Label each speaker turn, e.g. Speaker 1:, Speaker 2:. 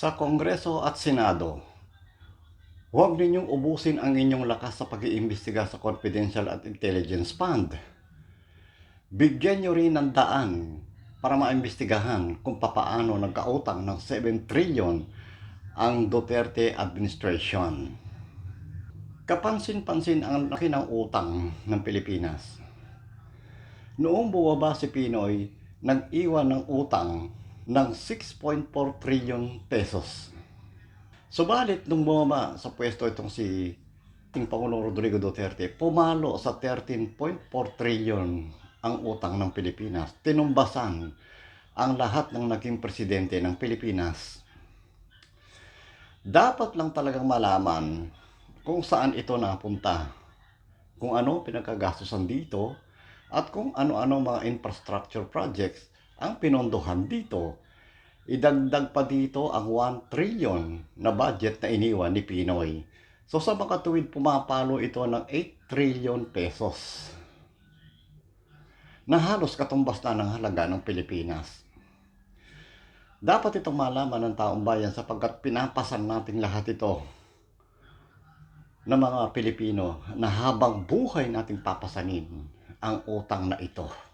Speaker 1: Sa Kongreso at Senado, huwag ninyong ubusin ang inyong lakas sa pag-iimbestiga sa Confidential at Intelligence Fund. Bigyan nyo rin ng daan para maimbestigahan kung papaano nagkautang ng 7 trillion ang Duterte administration. Kapansin-pansin ang laki ng utang ng Pilipinas. Noong bumaba si Pinoy, nag-iwan ng utang ng 6.4 trillion pesos. Subalit nung bumaba sa pwesto itong si ating Pangulong Rodrigo Duterte, pumalo sa 13.4 trillion ang utang ng Pilipinas. Tinumbasan ang lahat ng naging presidente ng Pilipinas. Dapat lang talagang malaman kung saan ito napunta, kung ano pinagkagastusan dito, at kung ano-ano mga infrastructure projects ang pinondohan dito. Idagdag pa dito ang 1 trillion na budget na iniwan ni Pinoy. So sa makatuwid pumapalo ito ng 8 trillion pesos na halos katumbas na ng halaga ng Pilipinas. Dapat itong malaman ng taong bayan sapagkat pinapasan natin lahat ito ng mga Pilipino na habang buhay nating papasanin ang utang na ito.